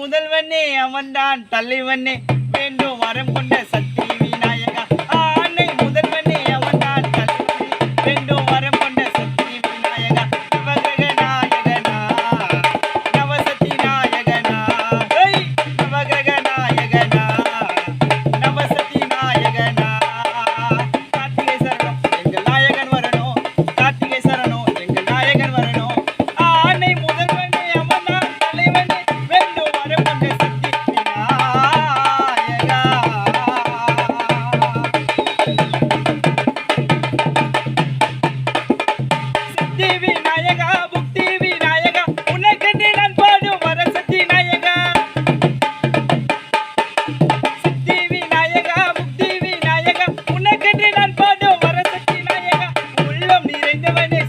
முதல்வனே அவன்தான் தலைவனே. வேண்டும் வரம் கொண்ட Vente.